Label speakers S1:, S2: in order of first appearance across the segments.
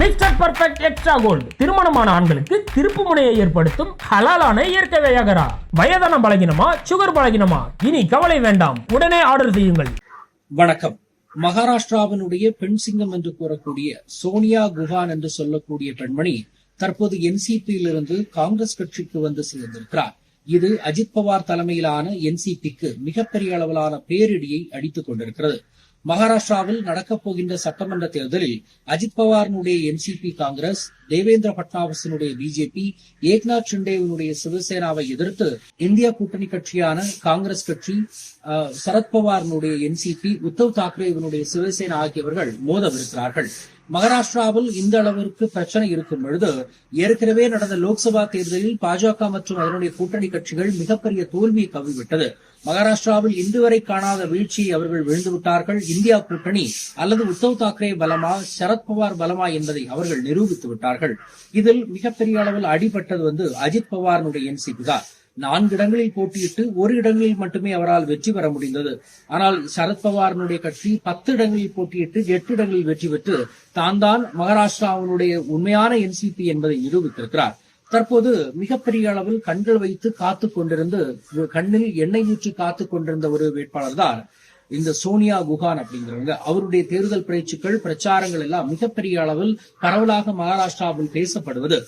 S1: Mister perfect extra gold திருமணமான ஆண்களுக்கு திருப்பு முனையை ஏற்படுத்தும் ஹலாலான இயற்கை வியாகரா. வயதான பலகினமா சுகர் பலகினமா? இனி கவலை வேண்டாம். உடனே ஆர்டர் செய்யுங்கள்.
S2: வணக்கம். மகாராஷ்டிராவினுடைய பெண் சிங்கம் என்று கூறக்கூடிய சோனியா குஹான் என்று சொல்லக்கூடிய பெண்மணி தற்போது என்சிபியிலிருந்து காங்கிரஸ் கட்சிக்கு வந்து சேர்ந்திருக்கிறார். இது அஜித் பவார் தலைமையிலான என்சிபிக்கு மிகப்பெரிய அளவிலான பேரிடியை அடித்துக் கொண்டிருக்கிறது. மகாராஷ்டிராவில் நடக்கப் போகின்ற சட்டமன்ற தேர்தலில் அஜித் பவாரினுடைய என்சிபி காங்கிரஸ் தேவேந்திர பட்னாவிஸினுடைய பிஜேபி ஏக்நாத் ஷிண்டேவினுடைய சிவசேனாவை எதிர்த்து இந்தியா கூட்டணி கட்சியான காங்கிரஸ் கட்சி சரத்பவாரினுடைய என்சிபி உத்தவ் தாக்கரேவினுடைய சிவசேனா ஆகியவர்கள் மோதவிருக்கிறார்கள். மகாராஷ்டிராவில் இந்த அளவிற்கு பிரச்சனை இருக்கும் பொழுது ஏற்கனவே நடந்த லோக்சபா தேர்தலில் பாஜக மற்றும் அதனுடைய கூட்டணி கட்சிகள் மிகப்பெரிய தோல்வியை கவிவிட்டது மகாராஷ்டிராவில் இன்று வரை காணாத வீழ்ச்சியை அவர்கள் விழுந்துவிட்டார்கள் இந்தியா கூட்டணி அல்லது உத்தவ் தாக்கரே பலமா சரத்பவார் பலமா என்பதை அவர்கள் நிரூபித்து விட்டார்கள். இதில் மிகப்பெரிய அளவில் அடிபட்டது வந்து அஜித் பவாரினுடைய என்சிபி தான். நான்கு இடங்களில் போட்டியிட்டு ஒரு இடங்களில் மட்டுமே அவரால் வெற்றி பெற முடிந்தது. ஆனால் சரத்பவாரினுடைய கட்சி பத்து இடங்களில் போட்டியிட்டு எட்டு இடங்களில் வெற்றி பெற்று தான் தான் மகாராஷ்டிராவினுடைய உண்மையான என்சிபி என்பதை நிரூபித்திருக்கிறார். தற்போது மிகப்பெரிய அளவில் கண்கள் வைத்து காத்து கொண்டிருந்து கண்ணில் எண்ணெய் ஊற்றி காத்து கொண்டிருந்த ஒரு வேட்பாளர் தான் இந்த சோனியா குஹான் அப்படிங்கிறவங்க. அவருடைய தேர்தல் பேச்சுக்கள் பிரச்சாரங்கள் எல்லாம் மிகப்பெரிய அளவில் பரவலாக மகாராஷ்டிராவில் பேசப்படுவது.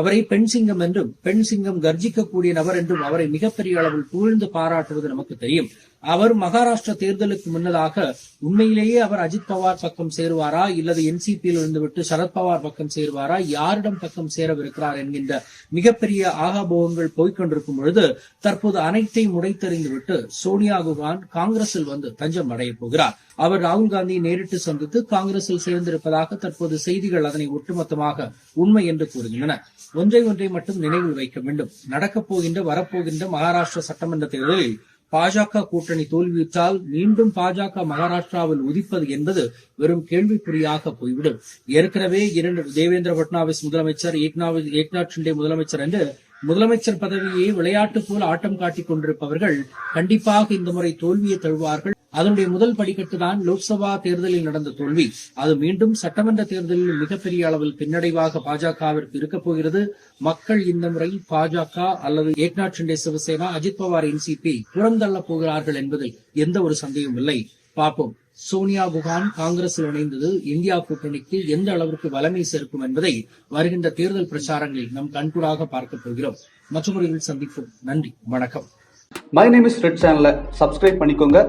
S2: அவரை பெண் சிங்கம் என்றும் பெண் சிங்கம் கர்ஜிக்கக்கூடிய நபர் என்றும் அவரை மிகப்பெரிய அளவில் புகழ்ந்து பாராட்டுவது நமக்கு தெரியும். அவர் மகாராஷ்டிரா தேர்தலுக்கு முன்னதாக உண்மையிலேயே அவர் அஜித் பவார் பக்கம் சேருவாரா இல்லது என்சிபியில் இருந்துவிட்டு சரத்பவார் பக்கம் சேருவாரா யாரிடம் பக்கம் சேரவிருக்கிறார் என்கின்ற மிகப்பெரிய ஆகாபோகங்கள் போய்க்கொண்டிருக்கும் பொழுது தற்போது அனைத்தையும் உடைத்தறிந்துவிட்டு சோனியா குகான் காங்கிரஸில் வந்து தஞ்சம் அடைய போகிறார். அவர் ராகுல் காந்தியை நேரிட்டு சந்தித்து காங்கிரஸில் சேர்ந்திருப்பதாக தற்போது செய்திகள் அதனை ஒட்டுமொத்தமாக உண்மை என்று கூறுகின்றன. ஒன்றை ஒன்றை மட்டும் நினைவில் வைக்க வேண்டும். நடக்கப் போகின்ற வரப்போகின்ற மகாராஷ்டிரா சட்டமன்ற தேர்தலில் பாஜக கூட்டணி தோல்வியுற்றால் மீண்டும் பாஜக மகாராஷ்டிராவில் உதிப்பது என்பது வெறும் கேள்விக்குறியாக போய்விடும். ஏற்கனவே இரண்டு தேவேந்திர பட்னாவிஸ் முதலமைச்சர் ஏக்நாத் ஏக்நாத் ஷிண்டே முதலமைச்சர் என்று முதலமைச்சர் பதவியை விளையாட்டு போல் ஆட்டம் காட்டிக் கொண்டிருப்பவர்கள் கண்டிப்பாக இந்த முறை தோல்வியை தழுவார்கள். அதனுடைய முதல் படிக்கட்டு தான் லோக்சபா தேர்தலில் நடந்த தோல்வி. அது மீண்டும் சட்டமன்ற தேர்தலில் மிகப்பெரிய அளவில் பின்னடைவாக பாஜகவிற்கு இருக்கப் போகிறது. மக்கள் இந்த முறை பாஜக அல்லது ஏக்நாத் ஷிண்டே சிவசேனா அஜித் பவார் என்சிபி புறந்தள்ள போகிறார்கள் என்பதில் எந்த ஒரு சந்தேகமும் இல்லை. பார்ப்போம். சோனியா குகான் காங்கிரஸில் இணைந்தது இந்தியா கூட்டணிக்கு எந்த அளவிற்கு வலிமை சேர்க்கும் என்பதை வருகின்ற தேர்தல் பிரச்சாரங்களில் நம் கண்கூடாக பார்க்க போகிறோம். மற்றொரு சந்திப்போம். நன்றி. வணக்கம்.
S3: மை நேம் இஸ் ரெட் சேனலை சப்ஸ்கிரைப் பண்ணிக்கோங்க.